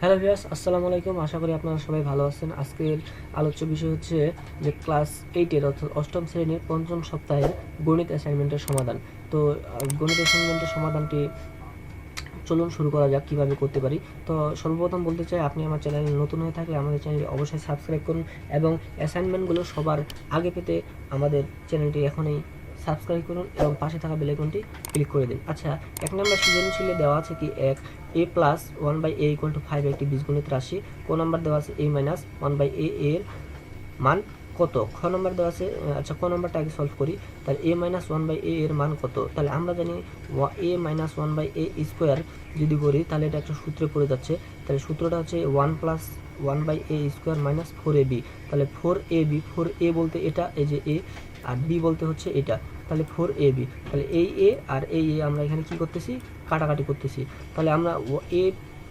Hello viewers, আসসালামু আলাইকুম। আশা করি আপনারা সবাই ভালো আছেন। আজকের আলোচ্য বিষয় হচ্ছে যে ক্লাস এইটের অর্থাৎ অষ্টম শ্রেণির পঞ্চম সপ্তাহের গণিত অ্যাসাইনমেন্টের সমাধান। তো গণিত অ্যাসাইনমেন্টের সমাধানটি চলুন শুরু করা যাক, কীভাবে করতে পারি। তো, সর্বপ্রথম বলতে চাই, আপনি আমার চ্যানেলে নতুন হয়ে থাকলে আমাদের চ্যানেলটি অবশ্যই সাবস্ক্রাইব করুন এবং অ্যাসাইনমেন্টগুলো সবার আগে পেতে আমাদের চ্যানেলটি এখনই সাবস্ক্রাইব করুন এবং পাশে থাকা বেলাইকনটি ক্লিক করে দিন। আচ্ছা এক নম্বর সৃজনশীলে দেওয়া আছে কি এক a plus one by a equal to five একটি বীজগণিত রাশি। ক নম্বর দেওয়া আছে a minus one by a এর মান কত? খ নম্বর দেওয়া আছে আচ্ছা ক নম্বরটা আগে সলভ করি। তাহলে a minus one by a এর মান কত? তাহলে আমরা জানি a minus one by a square যদি করি, তাহলে এটা একটা সূত্রে পড়ে যাচ্ছে। তাহলে সূত্রটা হচ্ছে one plus one by a square minus four a b তাহলে four a b four a বলতে এটা, এই যে এ আর বি বলতে হচ্ছে এটা। তাহলে ফোর এ বি তাহলে এই এ আর এই এ আমরা এখানে কি করতেছি? কাটাকাটি করতেছি। তাহলে আমরা a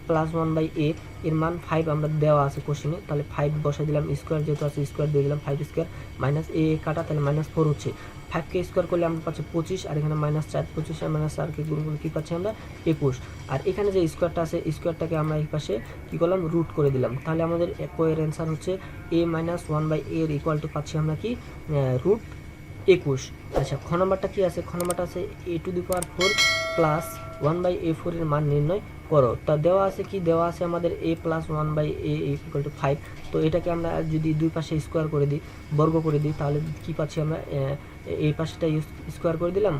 plus one by a এর মান ফাইভ আমরা দেওয়া আছে কোশ্চেনে তাহলে ফাইভ বসাই দিলাম স্কোয়ার যেহেতু আছে স্কোয়ার দিয়ে দিলাম ফাইভ স্কোয়ার মাইনাস এ কাটা, তাহলে মাইনাস ফোর হচ্ছে। ফাইভকে স্কোয়ার করলে আমরা পাচ্ছি পঁচিশ, আর এখানে মাইনাস চার। পঁচিশ আর মাইনাস চারকে গুণ করে কী পাচ্ছি আমরা? একুশ। আর এখানে যে স্কোয়ারটা আছে স্কোয়ারটাকে আমরা এই পাশে কী করলাম? রুট করে দিলাম। তাহলে আমাদের এর অ্যান্সার হচ্ছে এ মাইনাস ওয়ান বাই এর ইকুয়াল টু পাচ্ছি আমরা কি? রুট একুশ। আচ্ছা খ নম্বরটা কী আছে? খ নম্বরটা আছে a to the power four plus one by a ফোরের মান নির্ণয় করো। তা দেওয়া আছে কি? দেওয়া আছে আমাদের a plus one by a equal to five তো এটাকে আমরা যদি দুই পাশে স্কোয়ার করে দিই, বর্গ করে দিই, তাহলে কী পাচ্ছি আমরা? এই পাশেটা স্কোয়ার করে দিলাম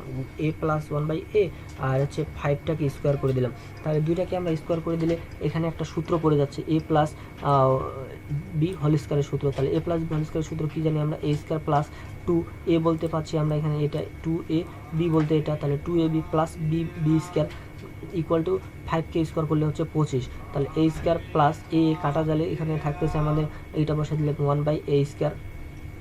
a plus one by a আর হচ্ছে ফাইভটাকে স্কোয়ার করে দিলাম। তাহলে দুইটাকে আমরা স্কোয়ার করে দিলে এখানে একটা সূত্র পড়ে যাচ্ছে এ প্লাস বি হোল স্কোয়ারের সূত্র। তাহলে এ প্লাস বি হোল স্কোয়ারের সূত্র কী জানি আমরা? A square plus two a বলতে পারছি আমরা এখানে এটা টু এ বি বলতে এটা। তাহলে two a b plus b b square equal to ফাইভকে square করলে হচ্ছে পঁচিশ। তাহলে এ স্কোয়ার প্লাস এ কাটা জালে এখানে থাকতেছে আমাদের, এইটা বসে দিলে ওয়ান বাই এ স্কোয়ার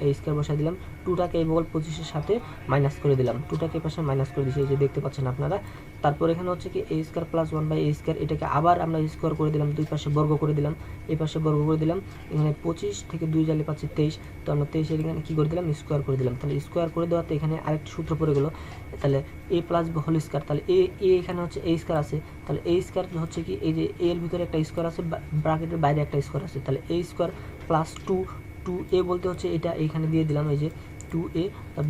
এই স্কোয়ার বসাই দিলাম। টুটাকে এই বগল পঁচিশের সাথে মাইনাস করে দিলাম। টুটাকে পাশে মাইনাস করে দিয়েছি, এই যে দেখতে পাচ্ছেন আপনারা। তারপর এখানে হচ্ছে কি a square plus one by a square এটাকে আবার আমরা স্কোয়ার করে দিলাম, দুই পাশে বর্গ করে দিলাম। এই পাশে বর্গ করে দিলাম, এখানে পঁচিশ থেকে দুই জালে পাচ্ছি তেইশ। তো আমরা তেইশের এখানে কী করে দিলাম? স্কোয়ার করে দিলাম। তাহলে স্কোয়ার করে দেওয়াতে এখানে আরেকটি সূত্র পড়ে গেলো। তাহলে এ প্লাস হোল স্কোয়ার তাহলে এ এ এখানে হচ্ছে এ স্কোয়ার আছে। তাহলে এই স্কোয়ার হচ্ছে কি এই যে এর ভিতরে একটা স্কোয়ার আছে ব্রাকেটের বাইরে একটা স্কোয়ার আছে। তাহলে এই square plus two two a বলতে হচ্ছে এটা এইখানে দিয়ে দিলাম, এই যে টু এ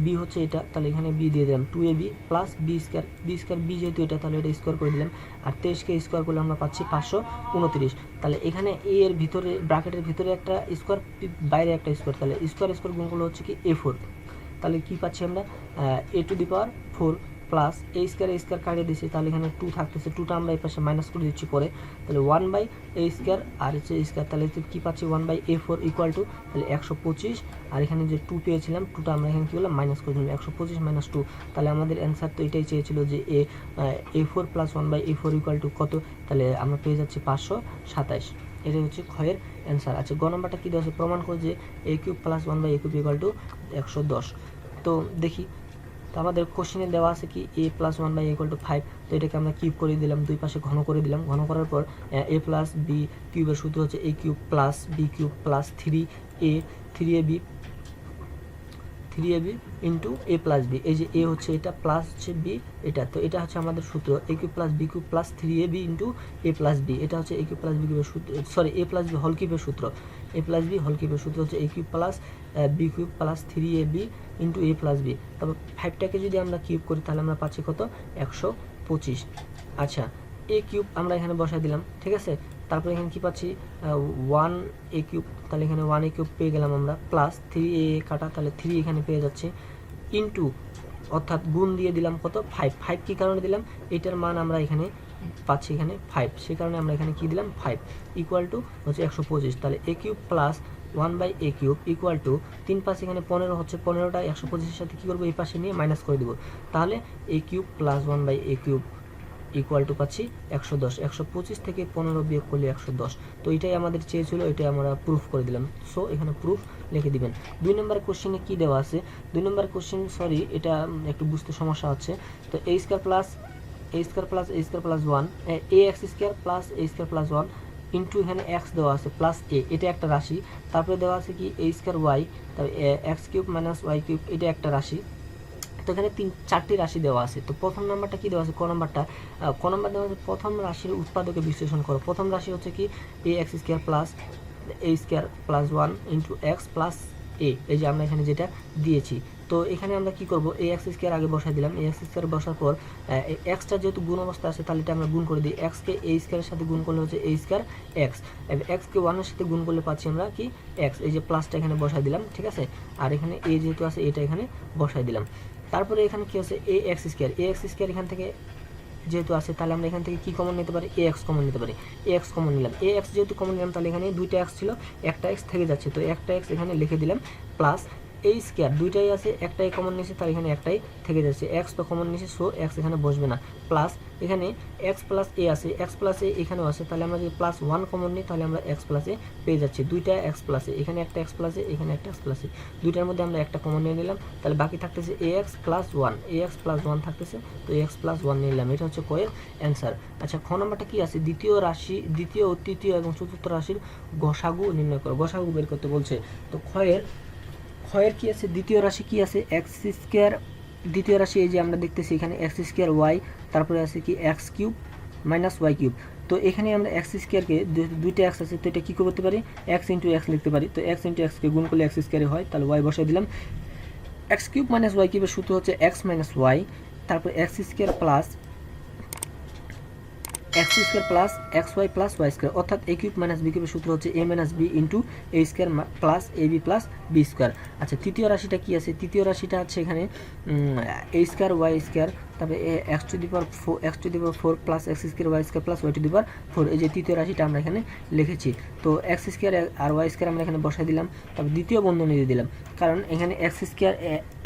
বি হচ্ছে এটা, তাহলে এখানে বি দিয়ে দিলাম। Two A B plus B square B square B যেহেতু এটা, তাহলে এটা স্কোয়ার করে দিলাম। আর তেইশকে স্কোয়ার করলে আমরা পাচ্ছি পাঁচশো উনত্রিশ। তাহলে এখানে এ এর ভিতরে ব্রাকেটের ভিতরে একটা স্কোয়ার বাইরে একটা স্কোয়ার তাহলে স্কোয়ার স্কোয়ার গুণগুলো হচ্ছে কি এ ফোর তাহলে কী পাচ্ছি আমরা? A to the power four plus A square A square কাটিয়ে দিচ্ছি তাহলে এখানে টু থাকতেছে টুটা আমরা এই পাশে মাইনাস করে দিচ্ছি পরে। তাহলে ওয়ান বাই এ স্কোয়ার আর হচ্ছে এ স্কোয়ার তাহলে কী পাচ্ছি? One by A four equal to তাহলে একশো পঁচিশ। আর এখানে যে টু পেয়েছিলাম টুটা আমরা এখানে কী করলাম? মাইনাস করে দিলাম, একশো পঁচিশ মাইনাস টু তাহলে আমাদের অ্যান্সার তো এটাই চেয়েছিল যে A A four plus one by A four equal to কত? তাহলে আমরা পেয়ে যাচ্ছি পাঁচশো সাতাইশ। এটাই হচ্ছে ক্ষয়ের অ্যান্সার আচ্ছা গ নম্বরটা কী দেওয়া আছে? প্রমাণ করে যে A cube plus one by A cube equal to একশো দশ। তো দেখি তো আমাদের কোশ্চেনে দেওয়া আছে কি A plus one by equal to five তো এটাকে আমরা কিউব করে দিলাম, দুই পাশে ঘন করে দিলাম। ঘন করার পর এ প্লাস বি কিউবের সূত্র হচ্ছে A cube plus B cube plus three A three A B three A B into A plus B এই যে এ হচ্ছে এটা প্লাস হচ্ছে বি এটা। তো এটা হচ্ছে আমাদের সূত্র A cube plus B cube plus three A B into A plus B এটা হচ্ছে এ কিউব প্লাস বি কিউবের সূত্র সরি এ প্লাস বি হল কিউবের সূত্র। এ প্লাস বি হল কিউবের সূত্র হচ্ছে A cube plus B cube plus three A B into A plus B তারপর ফাইভটাকে যদি আমরা কিউব করি, তাহলে আমরা পাচ্ছি কত? একশো পঁচিশ। আচ্ছা এ কিউব আমরা এখানে বসাই দিলাম, ঠিক আছে? তারপর এখানে কি পাচ্ছি? ওয়ান এ কিউব তাহলে এখানে ওয়ান এ কিউব পেয়ে গেলাম আমরা। প্লাস থ্রি এ কাটা, তাহলে থ্রি এখানে পেয়ে যাচ্ছে। ইন্টু অর্থাৎ গুণ দিয়ে দিলাম কত? ফাইভ ফাইভ কী কারণে দিলাম? এটার মান আমরা এখানে পাচ্ছি এখানে ফাইভ সে কারণে আমরা এখানে কী দিলাম? ফাইভ ইকুয়াল টু হচ্ছে একশো পঁচিশ। তাহলে A cube plus one by A cube equal to তিন পাশে এখানে পনেরো হচ্ছে পনেরোটা। একশো পঁচিশের সাথে কী করব? এই পাশে নিয়ে মাইনাস করে দেবো। তাহলে A cube plus one by A cube equal to পাচ্ছি একশো দশ। একশো পঁচিশ থেকে পনেরো বিয়োগ করলে একশো দশ। তো এটাই আমাদের চেয়েছিল, এটাই আমরা প্রুফ করে দিলাম। সো এখানে প্রুফ লিখে দিবেন। দুই নম্বর কোশ্চেনে কী দেওয়া আছে? দুই নম্বর কোশ্চেন সরি এটা একটু বুঝতে সমস্যা হচ্ছে। তো A square plus A square plus A square plus one A X square plus A square plus one into এখানে এক্স দেওয়া আছে প্লাস এ এটা একটা রাশি। তারপরে দেওয়া আছে কি এ স্কোয়ার ওয়াই তারপরে X cube minus Y cube এটা একটা রাশি। তো এখানে তিন, চারটি রাশি দেওয়া আছে। তো প্রথম নাম্বারটা কি দেওয়া আছে? ক নাম্বারটা? ক নাম্বার দেওয়া আছে, প্রথম রাশির উৎপাদকে বিশ্লেষণ করো। প্রথম রাশি হচ্ছে কি? A X square plus A square plus one into X plus A এই যে আমরা এখানে যেটা দিয়েছি। তো এখানে আমরা কি করব? এ এক্স স্কোয়ার আগে বসাই দিলাম। এ এক্স স্কোয়ার বসার পর এক্সটা যেহেতু গুণ অবস্থা আছে, তাহলে এটা আমরা গুণ করে দিই। এক্সকে এ স্কোয়ারের সাথে গুণ করলে হচ্ছে এ স্কোয়ার এক্স এক্সকে ওয়ানের সাথে গুণ করলে পাচ্ছি আমরা কি? এক্স এই যে প্লাসটা এখানে বসাই দিলাম, ঠিক আছে? আর এখানে এ যেহেতু আছে, এটা এখানে বসাই দিলাম। তারপরে এখানে কী আছে? A X square A X square এখান থেকে যেহেতু আছে, তাহলে আমরা এখান থেকে কি কমন নিতে পারি? এ এক্স কমন নিতে পারি। এ এক্স কমন নিলাম। এ এক্স যেহেতু কমন নিলাম, তাহলে এখানে দুইটা এক্স ছিল, একটা এক্স থেকে যাচ্ছে। তো একটা এক্স এখানে লিখে দিলাম প্লাস এই স্কোয়ার দুইটাই আছে, একটাই কমন নিয়েছে তার এখানে একটাই থেকে যাচ্ছে। এক্স তো কমন নিয়েছে সো এক্স এখানে বসবে না। প্লাস এখানে এক্স প্লাস এ আছে। এক্স প্লাস এ এখানেও আছে। তাহলে আমরা যদি প্লাস ওয়ান কমন নিই, তাহলে আমরা এক্স প্লাসে পেয়ে যাচ্ছি। দুইটা এক্স প্লাস এখানে একটা এক্স প্লাসে এখানে একটা এক্স প্লাসে দুইটার মধ্যে আমরা একটা কমন নিয়ে নিলাম। তাহলে বাকি থাকতেছে A X plus one A X plus one থাকতেছে। তো এক্স প্লাস ওয়ান নিয়ে নিলাম। এটা হচ্ছে কয়ের অ্যান্সার আচ্ছা খ নম্বরটা কী আছে? দ্বিতীয় রাশি, দ্বিতীয় তৃতীয় এবং চতুর্থ রাশির গসাগু নির্ণয় করো। গসাগু বের করতে বলছে। তো ক্ষয়ের ক্ষয়ের কি আছে? দ্বিতীয় রাশি কি আছে? এক্স স্কোয়ার দ্বিতীয় রাশি, এই যে আমরা দেখতেছি এখানে এক্স স্কোয়ার ওয়াই তারপরে আছে কি X cube minus Y cube তো এখানে আমরা এক্স স্কোয়ারকে দুইটা এক্স আছে, তো এটা কী করতে পারি? এক্স ইন্টু এক্স লিখতে পারি। তো এক্স ইন্টু এক্সকে গুণ করলে এক্স স্কোয়ারে হয়, তাহলে ওয়াই বসাই দিলাম। এক্স কিউব মাইনাস ওয়াই কিউবের সূত্র হচ্ছে এক্স মাইনাস ওয়াই তারপর X square plus X square plus X Y plus Y square, অর্থাৎ এ কিউব মাইনাস বি কিউবের সূত্র হচ্ছে A minus B into A square plus A B plus B square. আচ্ছা তৃতীয় রাশিটা কি আছে? তৃতীয় রাশিটা হচ্ছে এখানে এ স্কোয়ার ওয়াই স্কোয়ার, তারপরে X to the power four X to the power four plus X square Y square plus Y to the power four এই যে তৃতীয় রাশিটা আমরা এখানে লিখেছি। তো এক্স স্কোয়ার আর ওয়াই স্কোয়ার আমরা এখানে বসাই দিলাম, তারপর দ্বিতীয় বন্ধনী দিয়ে দিলাম। কারণ এখানে এক্স স্কোয়ার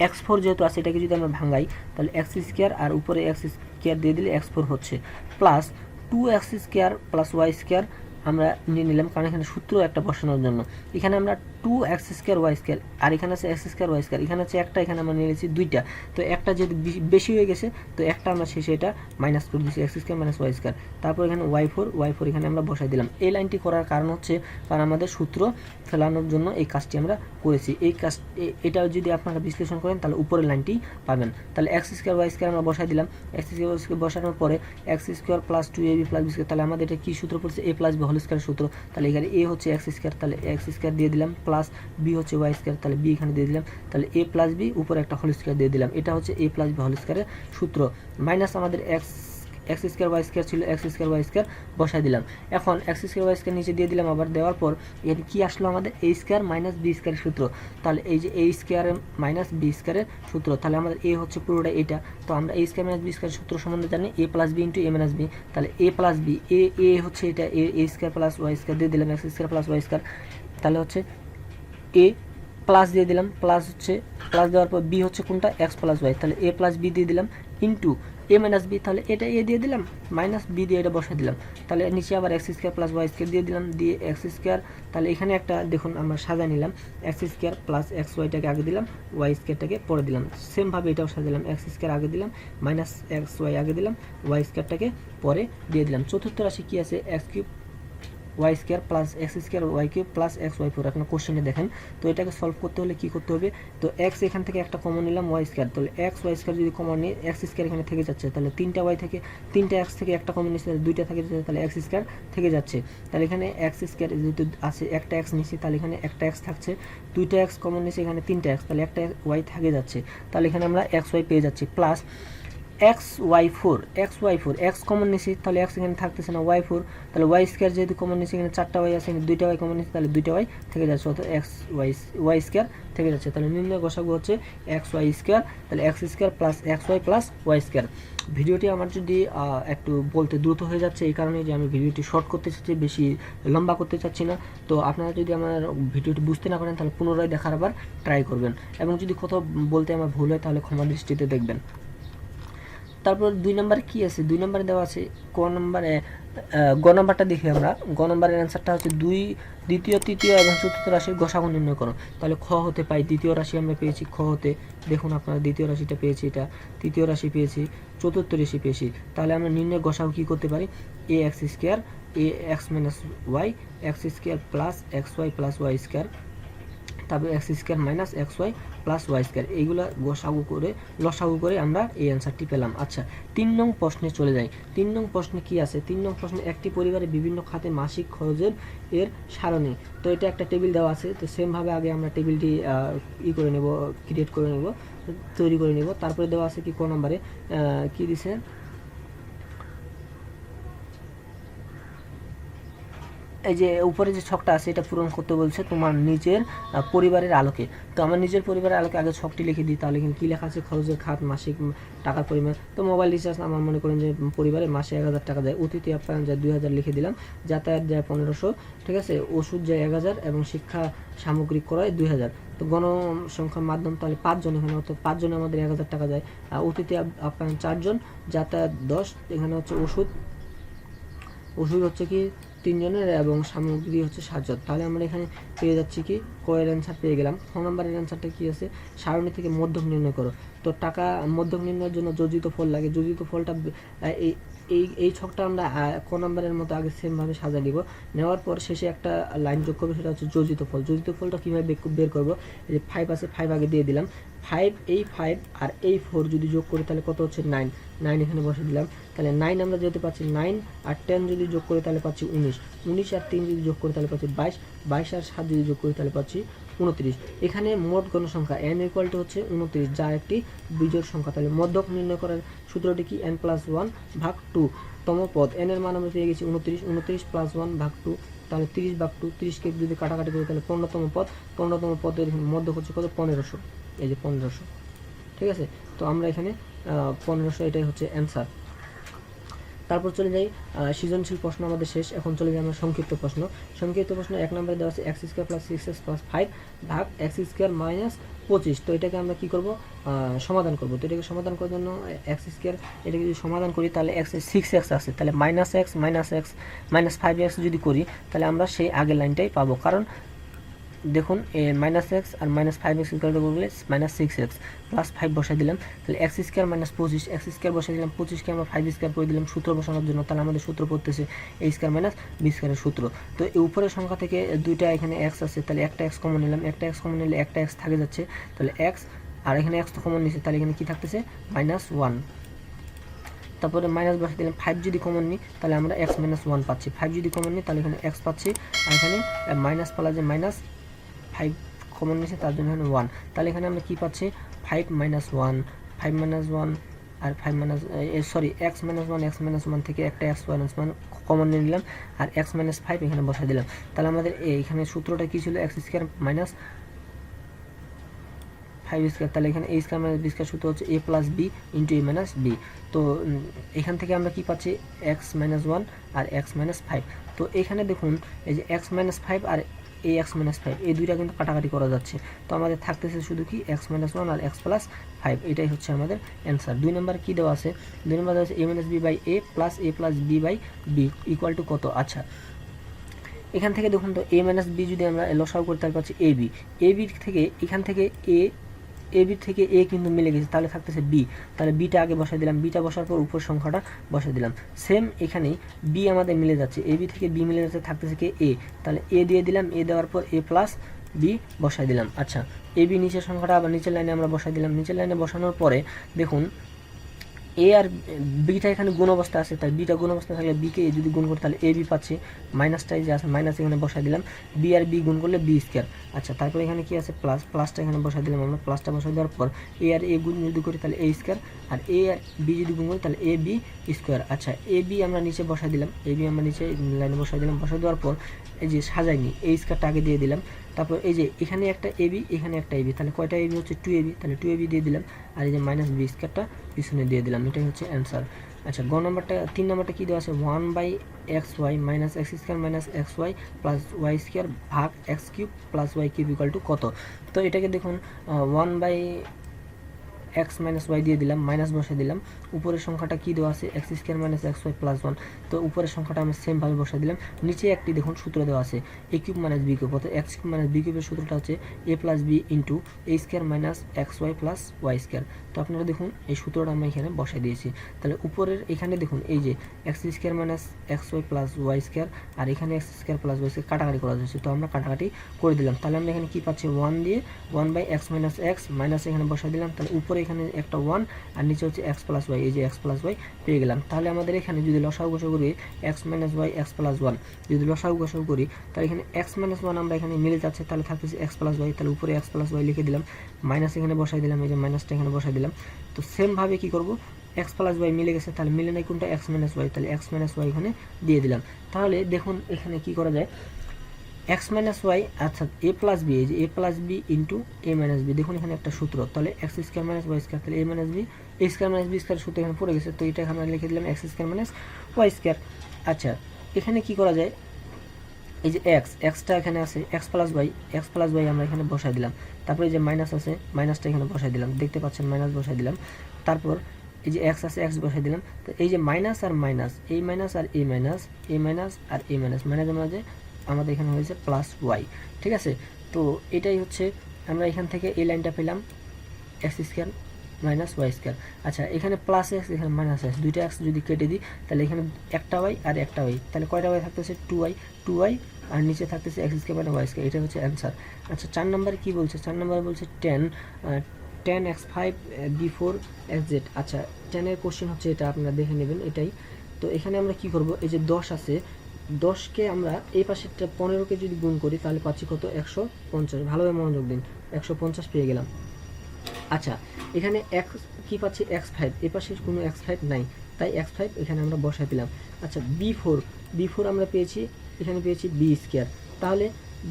এক্স ফোর যেহেতু আছে, এটাকে যদি আমরা ভাঙাই, তাহলে এক্স স্কোয়ার আর উপরে এক্স স্কোয়ার দিয়ে দিলে এক্স ফোর হচ্ছে। Plus two X square plus Y square আমরা নিয়ে নিলাম, কারণ এখানে সূত্র একটা বসানোর জন্য। এখানে আমরা two X square Y square আর এখানে আছে এক্স স্কোয়ার ওয়াই স্কোয়ার এখানে আছে একটা, এখানে আমরা নিয়ে নিয়েছি দুইটা। তো একটা যেহেতু বেশি- হয়ে গেছে, তো একটা আমরা শেষে এটা মাইনাস করে দিচ্ছি X square minus Y square তারপর এখানে ওয়াই ফোর ওয়াই ফোর এখানে আমরা বসাই দিলাম। এই লাইনটি করার কারণ হচ্ছে, কারণ আমাদের সূত্র ফেলানোর জন্য এই কাজটি আমরা করেছি। এই কাজ এটা যদি আপনারা বিশ্লেষণ করেন, তাহলে উপরের লাইনটি পাবেন। তাহলে এক্স স্কোয়ার ওয়াই স্কোয়ার আমরা বসাই দিলাম। এক্স স্কোয়ার বসানোর পরে X square plus two A B plus B square তাহলে আমাদের এটা কী সূত্র পড়ছে? A plus B whole square সূত্র, তাহলে এখানে এ হচ্ছে এক্স স্কোয়ার, তাহলে এক্স স্কোয়ার দিয়ে দিলাম প্লাস বি হচ্ছে ওয়াই স্কোয়ার, তাহলে বি এখানে দিয়ে দিলাম, তাহলে এ প্লাস বি উপরে একটা হোল স্কোয়ার দিয়ে দিলাম। এটা হচ্ছে এ প্লাস বি হোল স্কোয়ারের সূত্র। মাইনাস আমাদের X X square Y square ছিল এক্স স্কোয়ার ওয়াই স্কোয়ার বসাই দিলাম। এখন এক্স স্কোয়ার ওয়াই স্কোয়ার নিচে দিয়ে দিলাম, আবার দেওয়ার পর এর কি আসলো আমাদের? এ স্কোয়ার মাইনাস বি স্কোয়ারের সূত্র। তাহলে এই যে এ স্কোয়ারের মাইনাস বি স্কোয়ারের সূত্র, তাহলে আমাদের এ হচ্ছে পুরোটা এটা। তো আমরা A square minus B square সূত্র সম্বন্ধে জানি, A plus B into A minus B তাহলে A plus B A A হচ্ছে এটা, A A square plus Y square দিয়ে দিলাম, X square plus Y square. তাহলে হচ্ছে এ প্লাস দিয়ে দিলাম প্লাস হচ্ছে প্লাস দেওয়ার পর বি হচ্ছে কোনটা? এক্স প্লাস ওয়াই তাহলে এ প্লাস বি দিয়ে দিলাম ইন্টু এ মাইনাস বি তাহলে এটা এ দিয়ে দিলাম মাইনাস বি দিয়ে এটা বসে দিলাম। তাহলে নিচে আবার X square plus Y square দিয়ে দিলাম, দিয়ে এক্স স্কোয়ার তাহলে এখানে একটা দেখুন আমরা সাজা নিলাম এক্স স্কোয়ার প্লাস এক্স ওয়াইটাকে আগে দিলাম ওয়াই স্কোয়ারটাকে পরে দিলাম। সেমভাবে এটাও সাজালাম এক্স স্কোয়ার আগে দিলাম মাইনাস এক্স ওয়াই আগে দিলাম ওয়াই স্কোয়ারটাকে পরে দিয়ে দিলাম। চতুর্থ রাশি কী আছে? X cube Y square plus X square Y cube plus X Y four আপনার কোশ্চেনে দেখেন। তো এটাকে সলভ করতে হলে কী করতে হবে? তো এক্স এখান থেকে একটা কমন নিলাম ওয়াই স্কোয়ার তাহলে এক্স ওয়াই স্কোয়ার যদি কমন নিই এক্স স্কোয়ার এখানে থেকে যাচ্ছে। তাহলে তিনটা ওয়াই থেকে, তিনটা এক্স থেকে একটা কমন নিচ্ছে দুইটা থেকে যাচ্ছে, তাহলে এক্স স্কোয়ার থেকে যাচ্ছে। তাহলে এখানে এক্স স্কোয়ার যেহেতু আছে, একটা এক্স নিচ্ছি, তাহলে এখানে একটা এক্স থাকছে। দুইটা এক্স কমন নিচ্ছে, এখানে তিনটা এক্স তাহলে একটা ওয়াই থেকে যাচ্ছে। তাহলে এখানে আমরা এক্স ওয়াই পেয়ে যাচ্ছি। Plus X Y four X Y four X common নিছি, তাহলে এক্স এখানে থাকতেছে না ওয়াই ফোর তাহলে ওয়াই স্কোয়ার যেহেতু কমন নিচ্ছে এখানে চারটা ওয়াই আছে দুইটা ওয়াই কমন নিচ্ছে তাহলে দুইটা ওয়াই থেকে যাচ্ছে, অর্থাৎ এক্স ওয়াই ওয়াই স্কোয়ার থেকে যাচ্ছে। তাহলে নির্ণয় গসাগু হচ্ছে এক্স ওয়াই স্কোয়ার তাহলে X square plus X Y plus Y square ভিডিওটি আমার যদি একটু বলতে দ্রুত হয়ে যাচ্ছে, এই কারণে যে আমি ভিডিওটি শর্ট করতে চাচ্ছি, বেশি লম্বা করতে চাচ্ছি না, তো আপনারা যদি আমার ভিডিওটি বুঝতে না পারেন, তাহলে পুনরায় দেখার আবার ট্রাই করবেন। এবং যদি কোথাও বলতে আমার ভুল হয়, তাহলে ক্ষমা দৃষ্টিতে দেখবেন। তারপর দুই নম্বরে কি আছে? দুই নম্বরে দেওয়া আছে ক নম্বরে গ নম্বরটা দেখি আমরা। গ নম্বরের অ্যান্সারটা হচ্ছে দুই, দ্বিতীয়, তৃতীয় এবং চতুর্থ রাশির গসাগু নির্ণয় করো। তাহলে খ হতে পাই। দ্বিতীয় রাশি আমরা পেয়েছি খ হতে। দেখুন আপনারা দ্বিতীয় রাশিটা পেয়েছি এটা। তৃতীয় রাশি পেয়েছি, চতুর্থ রাশি পেয়েছি। তাহলে আমরা নির্ণয় গসাগু কী করতে পারি? A X square A X minus Y X square plus X Y plus Y square তারপর X square minus X Y plus Y square, এইগুলো গোসাগু করে, লসাগু করে আমরা এই অ্যান্সারটি পেলাম। আচ্ছা তিন নং প্রশ্নে চলে যাই। তিন নং প্রশ্নে কি আছে? তিন নং প্রশ্নে একটি পরিবারে বিভিন্ন খাতে মাসিক খরচের এর সারণী। তো এটা একটা টেবিল দেওয়া আছে। তো সেমভাবে আগে আমরা টেবিলটি ই করে নেব ক্রিয়েট করে নেব, তৈরি করে নেব। তারপরে দেওয়া আছে কি কোন নম্বরে? কি দিছে? এই যে উপরে যে ছকটা আছে, এটা পূরণ করতে বলছে তোমার নিজের পরিবারের আলোকে। তো আমার নিজের পরিবারের আলোকে আগে ছকটি লিখে দিই, তাহলে কিন্তু কী লেখা আছে? খরচের খাত, মাসিক টাকার পরিমাণ। তো মোবাইল রিচার্জ আমার মনে করেন যে পরিবারে মাসে এক হাজার টাকা যায় অতিথি আপ্যায়ন যায় দুই হাজার লিখে দিলাম, যাতায়াত যায় পনেরোশো, ঠিক আছে? ওষুধ যায় এক হাজার এবং শিক্ষা সামগ্রিক ক্রয় দুই হাজার। তো গণসংখ্যার মাধ্যম, তাহলে পাঁচজন এখানে, অর্থাৎ পাঁচজনে আমাদের এক হাজার টাকা যায়। অতিথি আপ- আপ্যায়ন চারজন, যাতায়াত দশ, এখানে হচ্ছে ওষুধ। ওষুধ হচ্ছে কি? তিনজনের এবং সামগ্রী হচ্ছে সাতজন। তাহলে আমরা এখানে পেয়ে যাচ্ছি কি? কয়ের অ্যান্সার পেয়ে গেলাম। ছ নম্বরের অ্যান্সারটা কি আছে? সারণী থেকে মধ্যক নির্ণয় করো। তো টাকা মধ্যক নির্ণয়ের জন্য যোজিত ফল লাগে। যোজিত ফলটা এই এই এই ছকটা আমরা ক নম্বরের মতো আগে সেমভাবে সাজা নিব। নেওয়ার পর শেষে একটা লাইন যোগ করব, সেটা হচ্ছে যোজিত ফল। যোজিত ফলটা কীভাবে বের করব? এই যে ফাইভ আছে ফাইভ আগে দিয়ে দিলাম। ফাইভ এই ফাইভ আর এই ফোর যদি যোগ করি, তাহলে কত হচ্ছে নাইন নাইন এখানে বসে দিলাম। তাহলে নাইন আমরা যেতে পাচ্ছি নাইন আর টেন যদি যোগ করি তাহলে পাচ্ছি উনিশ। উনিশ আর তিন যদি যোগ করি তাহলে পাচ্ছি বাইশ। বাইশ আর সাত যদি যোগ করি তাহলে পাচ্ছি উনত্রিশ। এখানে মোট গণসংখ্যা এন ইকুয়াল টু হচ্ছে উনত্রিশ, যা একটি বিজোড় সংখ্যা। তাহলে মধ্যক নির্ণয় করার সূত্রটি কি? এন প্লাস ওয়ান ভাগ টু তম পদ। এন এর মান আমরা পেয়ে গেছি উনত্রিশ। উনত্রিশ প্লাস ওয়ান ভাগ টু তাহলে তিরিশ ভাগ টু তিরিশকে যদি কাটাকাটি করি তাহলে পনেরোতম পদ। পনেরোতম পদের মধ্য হচ্ছে কত? পনেরোশো। এই যে পনেরোশো। ঠিক আছে? তো আমরা এখানে পনেরোশো এটাই হচ্ছে অ্যান্সার তারপর চলে যাই সৃজনশীল প্রশ্ন আমাদের শেষ। এখন চলে যাই আমরা সংক্ষিপ্ত প্রশ্ন। সংক্ষিপ্ত প্রশ্ন এক নম্বরে দেওয়া আছে X square plus six X plus five ভাগ এক্স স্কোয়ার মাইনাস পঁচিশ। তো এটাকে আমরা কী করব? সমাধান করব। তো এটাকে সমাধান করার জন্য এক্স স্কোয়ার এটাকে যদি সমাধান করি, তাহলে এক্স সিক্স এক্স আছে। তাহলে minus X minus X minus five X যদি করি, তাহলে আমরা সেই আগের লাইনটাই পাবো। কারণ দেখুন মাইনাস এক্স আর মাইনাস ফাইভ এক্স ইকুয়াল করলে minus six X plus five বসাই দিলাম। তাহলে এক্স স্কোয়ার মাইনাস পঁচিশ এক্স স্কোয়ার বসাই দিলাম পঁচিশকে আমরা ফাইভ স্কোয়ার করে দিলাম সূত্র বসানোর জন্য। তাহলে আমাদের সূত্র পড়তেছে এ স্কোয়ার মাইনাস বি স্কোয়ারের সূত্র। তো এই উপরের সংখ্যা থেকে দুইটা এখানে এক্স আছে, তাহলে একটা এক্স কমন নিলাম। একটা এক্স কমন নিলে একটা এক্স থাকে যাচ্ছে। তাহলে এক্স আর এখানে এক্স তো কমন নিচ্ছে তাহলে এখানে কি থাকতেছে? মাইনাস ওয়ান তারপরে মাইনাস বসে দিলাম ফাইভ যদি কমন নিই, তাহলে আমরা এক্স মাইনাস ওয়ান পাচ্ছি। ফাইভ যদি কমন নিই, তাহলে এখানে এক্স পাচ্ছি। আর এখানে মাইনাস পালা যে মাইনাস ফাইভ কমন নিয়েছে তার জন্য এখানে ওয়ান তাহলে এখানে আমরা কী পাচ্ছি? Five minus one five minus one আর five minus sorry X minus one X minus one থেকে একটা এক্স মাইনাস ওয়ান কমন নিয়ে নিলাম, আর এক্স মাইনাস ফাইভ এখানে বসাই দিলাম। তাহলে আমাদের এখানে সূত্রটা কী ছিল? X square minus five square তাহলে এখানে A square minus B square সূত্র হচ্ছে A plus B into A minus B তো এখান থেকে আমরা কি পাচ্ছি? এক্স মাইনাস ওয়ান আর এক্স মাইনাস ফাইভ তো এখানে দেখুন, এই যে এক্স মাইনাস ফাইভ আর এ এক্স মাইনাস ফাইভ এই দুইটা কিন্তু কাটাকাটি করা যাচ্ছে। তো আমাদের থাকতেছে শুধু কি এক্স মাইনাস ওয়ান আর এক্স প্লাস ফাইভ এটাই হচ্ছে আমাদের অ্যান্সার দুই নম্বর কী দেওয়া আছে? দুই নম্বর দেওয়া আছে A minus B by A plus A plus B by B equal to কত? আচ্ছা। এখান থেকে দেখুন তো এ মাইনাস বি যদি আমরা লসাও করি, তাহলে পাচ্ছি এ বি এ বি থেকে এখান থেকে এ এ বি থেকে এ কিন্তু মিলে গেছে, তাহলে থাকতেছে বি তাহলে বিটা আগে বসাই দিলাম বিটা বসার পর উপর সংখ্যাটা বসাই দিলাম। সেম এখানেই বি আমাদের মিলে যাচ্ছে এ বি থেকে বি মিলে যাচ্ছে, থাকতেছে কে এ তাহলে এ দিয়ে দিলাম এ দেওয়ার পর এ প্লাস বি বসাই দিলাম। আচ্ছা এ বি নিচের সংখ্যাটা আবার নিচের লাইনে আমরা বসাই দিলাম। নিচের লাইনে বসানোর পরে দেখুন এ আর বিটা এখানে গুণ অবস্থা আছে, তাই বিটা গুণ অবস্থা থাকলে বিকে এ যদি গুণ করি, তাহলে এ বি পাচ্ছি। মাইনাসটাই যে আছে মাইনাস এখানে বসাই দিলাম। বি আর বি গুণ করলে বি স্কোয়ার আচ্ছা তারপরে এখানে কি আছে? প্লাস প্লাসটা এখানে বসাই দিলাম আমরা। প্লাসটা বসাই দেওয়ার পর এ আর এ গুণ যদি করি, তাহলে এ স্কোয়ার আর এ আর বি যদি গুণ করি, তাহলে এ বি স্কোয়ার আচ্ছা এ বি আমরা নিচে বসাই দিলাম। এ বি আমরা নিচে লাইনে বসাই দিলাম। বসাই দেওয়ার পর এই যে সাজাইনি এই স্কোয়ারটা আগে দিয়ে দিলাম। তারপর এই যে এখানে একটা এবি এখানে একটা এবি তাহলে কয়টা এবি হচ্ছে? টু এবি তাহলে টু এবি দিয়ে দিলাম। আর এই যে মাইনাস বি স্কোয়ারটা পিছনে দিয়ে দিলাম, এটাই হচ্ছে অ্যান্সার আচ্ছা গ নম্বরটা, তিন নম্বরটা কী দেওয়া আছে? One by X Y minus X square minus X Y plus Y square ভাগ X cube plus Y cube equal to কত? তো এটাকে দেখুন one by X minus Y দিয়ে দিলাম মাইনাস বসে দিলাম। উপরের সংখ্যাটা কী দেওয়া আছে? X square minus X Y plus one তো উপরের সংখ্যাটা আমরা সেমভাবে বসে দিলাম। নিচে একটি দেখুন সূত্র দেওয়া আছে A cube minus B cube অর্থাৎ এক্স কিউব মাইনাস বি কিউবের সূত্রটা হচ্ছে A plus B into A square minus X Y plus Y square তো আপনারা দেখুন, এই সূত্রটা আমরা এখানে বসাই দিয়েছি। তাহলে উপরের, এখানে দেখুন, এই যে X square minus X Y plus Y square আর এখানে X square plus Y square কাটাকাটি করা যাচ্ছে তো আমরা কাটাকাটি করে দিলাম। তাহলে আমরা এখানে কী পাচ্ছি? ওয়ান দিয়ে one by X minus X minus এখানে বসাই দিলাম। তাহলে উপরে এখানে একটা ওয়ান আর নিচে হচ্ছে এক্স প্লাস ওয়াই এই যে এক্স প্লাস ওয়াই পেয়ে গেলাম। তাহলে আমাদের এখানে যদি লসাগু করি X minus Y X plus one যদি লসাগু গসাগু করি, তাহলে এখানে এক্স মাইনাস ওয়ান আমরা এখানে মিলে যাচ্ছে, তাহলে থাকতেছে এক্স প্লাস ওয়াই তাহলে উপরে এক্স প্লাস ওয়াই লিখে দিলাম। মাইনাস এখানে বসাই দিলাম, এই যে মাইনাসটা এখানে বসাই দিলাম। তো সেমভাবে কী করব? এক্স প্লাস ওয়াই মিলে গেছে, তাহলে মিলে নাই কোনটা? এক্স মাইনাস ওয়াই তাহলে এক্স মাইনাস ওয়াই এখানে দিয়ে দিলাম। তাহলে দেখুন এখানে কি করা যায়? এক্স মাইনাস ওয়াই অর্থাৎ এ প্লাস বি এই যে A plus B into A minus B দেখুন এখানে একটা সূত্র। তাহলে X square minus Y square তাহলে A minus B A square minus B square সূত্র এখানে পড়ে গেছে, তো এটা এখানে লিখে দিলাম X square minus Y square আচ্ছা এখানে কি করা যায়? এই যে এক্স এক্সটা এখানে আছে X plus Y X plus Y আমরা এখানে বসাই দিলাম। তারপরে যে মাইনাস আছে মাইনাসটা এখানে বসাই দিলাম। দেখতে পাচ্ছেন মাইনাস বসাই দিলাম। তারপর এই যে এক্স আছে এক্স বসাই দিলাম। তো এই যে মাইনাস আর মাইনাস এই মাইনাস আর এই মাইনাস এই মাইনাস আর এই মাইনাস মাইনাসের মাঝে আমাদের এখানে হয়েছে প্লাস ওয়াই ঠিক আছে? তো এটাই হচ্ছে, আমরা এখান থেকে এই লাইনটা পেলাম X square minus Y square আচ্ছা এখানে প্লাস এক্স এখানে মাইনাস এক্স দুইটা এক্স যদি কেটে দিই, তাহলে এখানে একটা ওয়াই আর একটা ওয়াই তাহলে কয়টা ওয়াই থাকতেছে? টু ওয়াই টু ওয়াই আর নিচে থাকতেছে এক্স স্কোয়ার মানে ওয়াই স্কোয়ার এটা হচ্ছে অ্যান্সার আচ্ছা চার নম্বরে কী বলছে? চার নম্বরে বলছে ten ten X five B four X Z আচ্ছা টেনের কোশ্চেন হচ্ছে এটা, আপনারা দেখে নেবেন এটাই। তো এখানে আমরা কি করব? এই যে দশ আছে দশকে আমরা এই পাশেরটা পনেরোকে যদি গুণ করি, তাহলে পাচ্ছি কত? একশো পঞ্চাশ। ভালোভাবে মনোযোগ দিন। একশো পঞ্চাশ পেয়ে গেলাম। আচ্ছা এখানে এক্স কি পাচ্ছি? এক্স ফাইভ এ পাশে কোনো এক্স ফাইভ নাই। তাই এক্স ফাইভ এখানে আমরা বসাই পেলাম আচ্ছা বি ফোর বি ফোর আমরা পেয়েছি, এখানে পেয়েছি বি স্কোয়ার তাহলে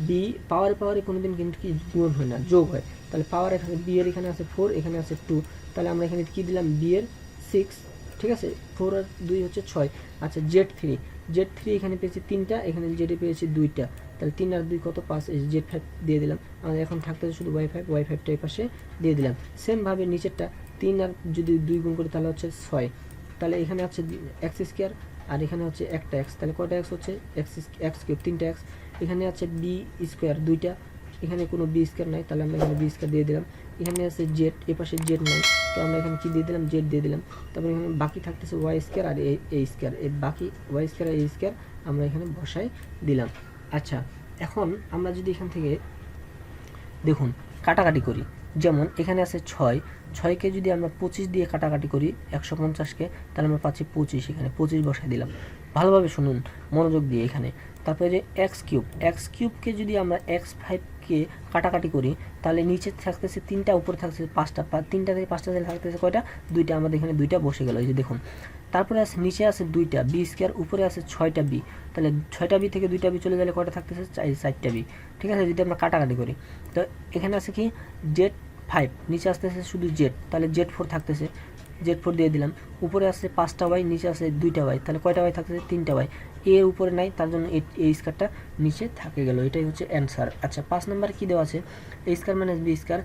বি পাওয়ারে পাওয়ারে কোনো দিন কিন্তু কি গুণ হয় না, যোগ হয়। তাহলে পাওয়ার এখানে বি এর এখানে আছে ফোর এখানে আছে টু তাহলে আমরা এখানে কী দিলাম? বি এর সিক্স ঠিক আছে? ফোর আর দুই হচ্ছে ছয়। আচ্ছা জেড থ্রি জেড থ্রি এখানে পেয়েছি তিনটা, এখানে জেডে পেয়েছি দুইটা। তাহলে তিন আর দুই কত? পাঁচ, এই জেড ফাইভ দিয়ে দিলাম। আমাদের এখন থাকতেছে শুধু ওয়াই ফাইভ এই পাশে দিয়ে দিলাম। সেমভাবে নিচেরটা তিন আর যদি দুই গুণ করি তাহলে হচ্ছে ছয়। তাহলে এখানে হচ্ছে এক্স স্কোয়ার আর এখানে হচ্ছে একটা এক্স তাহলে কয়টা এক্স হচ্ছে? এক্স এক্স কিউব তিনটা এক্স এখানে আছে বি স্কোয়ার দুইটা। এখানে কোনো বি স্কোয়ার নাই, তাহলে আমরা এখানে বি স্কোয়ার দিয়ে দিলাম। এখানে আছে জেড এ পাশে জেড নাই। তো আমরা এখানে কী দিয়ে দিলাম? জেড দিয়ে দিলাম। তারপরে এখানে বাকি থাকতেছে ওয়াই স্কোয়ার আর এ স্কোয়ার এই বাকি ওয়াই স্কোয়ার আর এ স্কোয়ার আমরা এখানে বসাই দিলাম। আচ্ছা এখন আমরা যদি এখান থেকে দেখুন, কাটাকাটি করি। যেমন, এখানে আছে ছয়। ছয়কে যদি আমরা পঁচিশ দিয়ে কাটাকাটি করি, একশো পঞ্চাশকে তাহলে আমরা পাচ্ছি পঁচিশ এখানে। পঁচিশ বসাই দিলাম। ভালোভাবে শুনুন, মনোযোগ দিয়ে এখানে। তারপরে যে এক্স কিউব এক্স কিউবকে যদি আমরা এক্স ফাইভকে কাটাকাটি করি, তাহলে নিচে থাকতেছে তিনটা, উপরে থাকতেছে পাঁচটা। তিনটা থেকে পাঁচটা থেকে থাকতেছে কয়টা? দুইটা। আমাদের এখানে দুইটা বসে গেল। এই যে দেখুন তারপরে আছে, নিচে আছে দুইটা বি স্কোয়ার উপরে আছে ছয়টা বি তাহলে ছয়টা বি থেকে দুইটা বি চলে গেলে কটা থাকতেছে চারটা বি ঠিক আছে? যদি আমরা কাটাকাটি করি, তো এখানে আছে কি? জেড ফাইভ নিচে আসতেছে শুধু জেড তাহলে জেড ফোর থাকতেছে। জেড ফোর দিয়ে দিলাম। উপরে আছে পাঁচটা ওয়াই নিচে আছে দুইটা ওয়াই তাহলে কয়টা ওয়াই থাকতেছে? তিনটা ওয়াই এর উপরে নাই, তার জন্য এই স্কারটা নিচে থাকে গেল। এটাই হচ্ছে অ্যান্সার আচ্ছা পাঁচ নাম্বার কী দেওয়া আছে? A square minus b square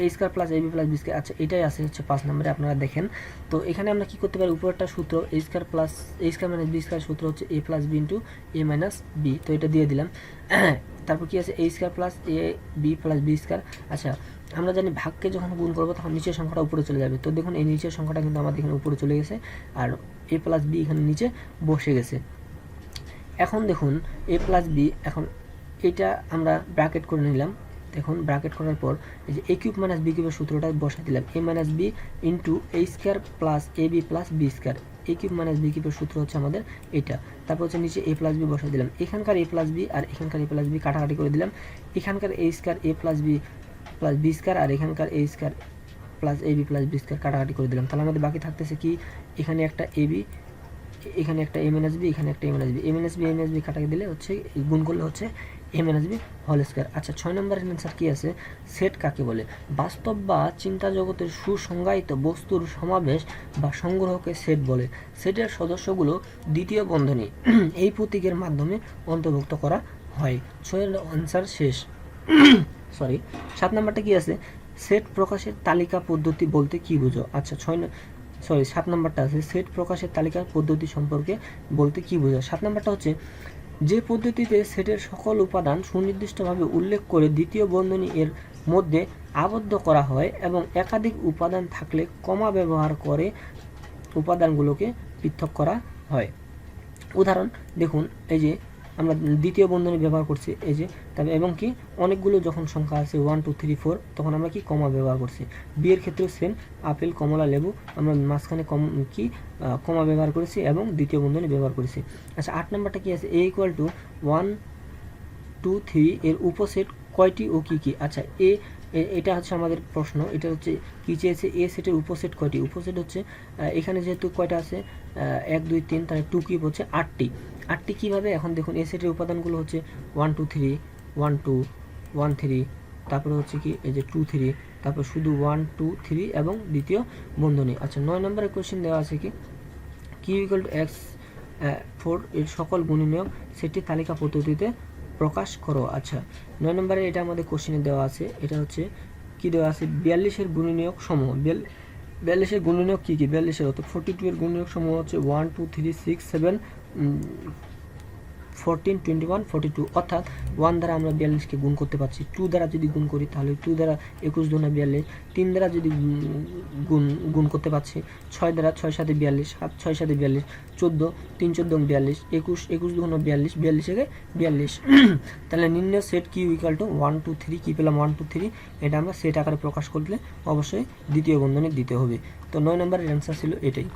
a square plus a b plus b square আচ্ছা এটাই আছে হচ্ছে পাঁচ নম্বরে, আপনারা দেখেন। তো এখানে আমরা কি করতে পারি? উপরেরটা সূত্র a square plus a square minus b square সূত্র হচ্ছে a plus b into a minus b তো এটা দিয়ে দিলাম। তারপর কি আছে? A square plus a b plus b square আচ্ছা আমরা জানি ভাগকে যখন গুণ করব, তখন নিচের সংখ্যাটা উপরে চলে যাবে। তো দেখুন, এই নিচের সংখ্যাটা কিন্তু আমাদের এখানে উপরে চলে গেছে, আর এ প্লাস বি এখানে নিচে বসে গেছে। এখন দেখুন এ প্লাস বি এখন এটা আমরা ব্র্যাকেট করে নিলাম। দেখুন ব্র্যাকেট করার পর এই যে এ কিউব মাইনাস বি কিউবের সূত্রটা বসাই দিলাম a minus b into a square plus a b plus b square a cube minus b কিউবের সূত্র হচ্ছে আমাদের এটা। তারপর হচ্ছে নিচে এ প্লাস বি বসাই দিলাম, এখানকার এ প্লাস বি আর এখানকার এ প্লাস বি কাটাকাটি করে দিলাম, এখানকার a square a plus b plus b square আর এখানকার a square plus a b plus b square কাটাকাটি করে দিলাম। তাহলে আমাদের বাকি থাকতেছে কি? এখানে একটা এ বি এখানে একটা এম এন এস বি এখানে একটা m n s b m n s b m s b কাটাকে দিলে হচ্ছে গুণ করলে হচ্ছে m n s b whole square আচ্ছা ছয় নম্বরের অ্যান্সার কী আছে? সেট কাকে বলে? বাস্তব বা চিন্তা জগতের সুসংজ্ঞায়িত বস্তুর সমাবেশ বা সংগ্রহকে সেট বলে। সেটের সদস্যগুলো দ্বিতীয় বন্ধনী, এই প্রতীকের মাধ্যমে অন্তর্ভুক্ত করা হয়। ছয়ের অ্যান্সার শেষ। সরি সাত নাম্বারটা কি আছে? সেট প্রকাশের তালিকা পদ্ধতি বলতে কি বুঝো? আচ্ছা ছয় সরি সাত নম্বরটা আছে। সেট প্রকাশের তালিকার পদ্ধতি সম্পর্কে বলতে কি বোঝায়? সাত নম্বরটা হচ্ছে, যে পদ্ধতিতে সেটের সকল উপাদান সুনির্দিষ্টভাবে উল্লেখ করে দ্বিতীয় বন্ধনী এর মধ্যে আবদ্ধ করা হয় এবং একাধিক উপাদান থাকলে কমা ব্যবহার করে উপাদানগুলোকে পৃথক করা হয়। উদাহরণ, দেখুন, এই যে আমরা দ্বিতীয় বন্ধনী ব্যবহার করছি, এই যে তবে এবং কি অনেকগুলো যখন সংখ্যা আছে ওয়ান টু থ্রি ফোর তখন আমরা কি কমা ব্যবহার করছি। বিয়ের ক্ষেত্রেও সেম আপেল, কমলা, লেবু, আমরা মাঝখানে কম, কি কমা ব্যবহার করেছি এবং দ্বিতীয় বন্ধনী ব্যবহার করেছি। আচ্ছা আট নম্বরটা কি আছে? A equal to one two three এর উপসেট কয়টি ও কি কি? আচ্ছা এ, এটা হচ্ছে আমাদের প্রশ্ন, এটা হচ্ছে কি চেয়েছে? এ সেটের উপসেট কয়টি? উপসেট হচ্ছে এখানে যেহেতু কয়টা আছে এক, দুই, তিন, তাহলে টু কিউব হচ্ছে আটটি। আটটি কীভাবে? এখন দেখুন এ সেটের উপাদানগুলো হচ্ছে one two three one two one three তারপরে হচ্ছে কি, এই যে টু থ্রি তারপর শুধু ওয়ান টু থ্রি এবং দ্বিতীয় বন্ধনী। আচ্ছা নয় নম্বরের কোয়েশ্চেন দেওয়া আছে কি? Q equal to x four এর সকল গুণনীয়ক সেটি তালিকা পদ্ধতিতে প্রকাশ করো। আচ্ছা নয় নম্বরে এটা আমাদের কোশ্চেনে দেওয়া আছে। এটা হচ্ছে কি দেওয়া আছে? বিয়াল্লিশের গুণনীয়ক সমূহ। বিয়াল- বিয়াল্লিশের গুণনীয়ক কী কী? বিয়াল্লিশের অর্থাৎ ফোর্টি টু এর গুণনীয়ক সমূহ হচ্ছে one two three six seven fourteen twenty one forty two অর্থাৎ ওয়ান দ্বারা আমরা বিয়াল্লিশকে গুণ করতে পারছি। টু দ্বারা যদি গুণ করি, তাহলে টু দ্বারা একুশ দুনা বিয়াল্লিশ, তিন দ্বারা যদি গুণ গুণ করতে পারছি, ছয় দ্বারা ছয় সাথে বিয়াল্লিশ, সাত, ছয় সাথে বিয়াল্লিশ, চোদ্দ, তিন, চোদ্দ, বিয়াল্লিশ, একুশ একুশ দুগুণ বিয়াল্লিশ বিয়াল্লিশ একে বিয়াল্লিশ। তাহলে নিম্ন সেট কি equal to one two three কী পেলাম? ওয়ান টু থ্রি এটা আমরা সেট আকারে প্রকাশ করলে অবশ্যই দ্বিতীয় বন্ধনী দিতে হবে। তো নয় নম্বরের অ্যান্সার ছিল এটাই।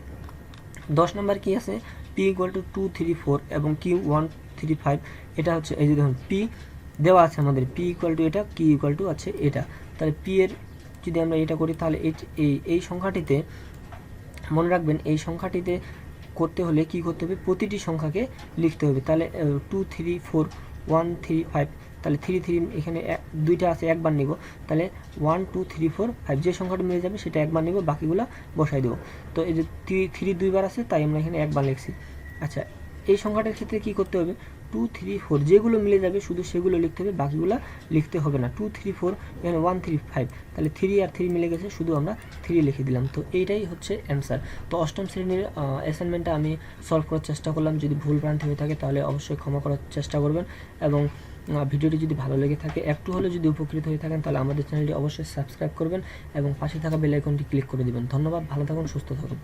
দশ নম্বর কি আছে? P equal to two three four এবং কিউ ওয়ান থ্রি ফাইভ, এটা হচ্ছে এই যে দেখুন পি দেওয়া আছে আমাদের পি ইকুয়াল টু এটা কি ইকুয়াল টু আছে এটা। তাহলে পি এর যদি আমরা এটা করি, তাহলে এই- এই সংখ্যাটিতে মনে রাখবেন, এই সংখ্যাটিতে করতে হলে কি করতে হবে? প্রতিটি সংখ্যাকে লিখতে হবে। তাহলে two three four one three five তাহলে থ্রি থ্রি এখানে দুইটা আছে, একবার নিব। তাহলে one two three four five যে সংখ্যাটা মিলে যাবে, সেটা একবার নিব, বাকিগুলো বসাই দেবো। তো এই যে থ্রি থ্রি দুইবার আছে, তাই আমরা এখানে একবার লিখছি। আচ্ছা এই সংখ্যাটার ক্ষেত্রে কি করতে হবে? টু থ্রি ফোর যেগুলো মিলে যাবে শুধু সেগুলো লিখতে হবে, বাকিগুলো লিখতে হবে না। টু থ্রি ফোর এখানে ওয়ান থ্রি ফাইভ তাহলে থ্রি আর থ্রি মিলে গেছে, শুধু আমরা থ্রি লিখে দিলাম। তো এইটাই হচ্ছে অ্যান্সার তো অষ্টম শ্রেণির অ্যাসাইনমেন্টটা আমি সলভ করার চেষ্টা করলাম। যদি ভুল ভ্রান্তি হয়ে থাকে, তাহলে অবশ্যই ক্ষমা করার চেষ্টা করবেন। এবং ভিডিওটি যদি ভালো লেগে থাকে, একটু হলেও যদি উপকৃত হয়ে থাকেন, তাহলে আমাদের চ্যানেলটি অবশ্যই সাবস্ক্রাইব করবেন এবং পাশে থাকা বেল আইকনটি ক্লিক করে দিবেন। ধন্যবাদ, ভালো থাকুন, সুস্থ থাকুন।